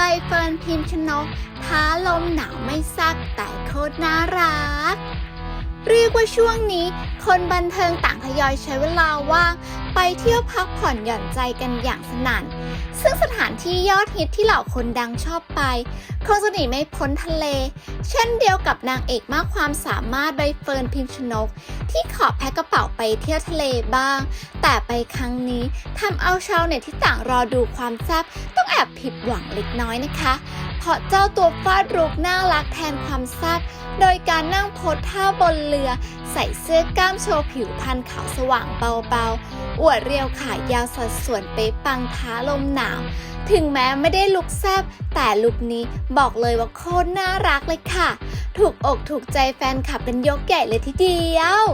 ใบเฟิร์นพิมชนกท้าลมหนาวไม่ซักแต่โคตรน่ารัก เรียกว่าช่วงนี้ คนบันเทิงต่างทยอยใช้เวลาว่างไปเที่ยวพักผ่อนหย่อนใจกันอย่างสนั่น ซึ่งสถานที่ยอดฮิตที่เหล่าคนดังชอบไปคงจะหนีไม่พ้นทะเล เช่นเดียวกับนางเอกมากความสามารถใบเฟิร์นพิมชนก ที่ขอแพ็คกระเป๋าไปเที่ยวทะเลบ้าง แต่ไปครั้งนี้ทำเอาชาวเน็ตที่ต่างรอดูความแซ่บต้องแอบผิดหวังเล็กน้อยนะคะเพราะเจ้าตัวฟาดรุกน่ารักแทนความแซ่บโดยการนั่งโพสท่าบนเรือ ใส่เสื้อกล้ามโชว์ผิวพรรณขาวสว่างเบาๆ อวดเรียวขายาวสัดส่วนเป๊ะปังท้าลมหนาว ถึงแม้ไม่ได้ลุกแซบแต่ลุกนี้บอกเลยว่าโคตรน่ารักเลยค่ะ ถูกอกถูกใจแฟนคลับเป็นยกใหญ่เลยทีเดียว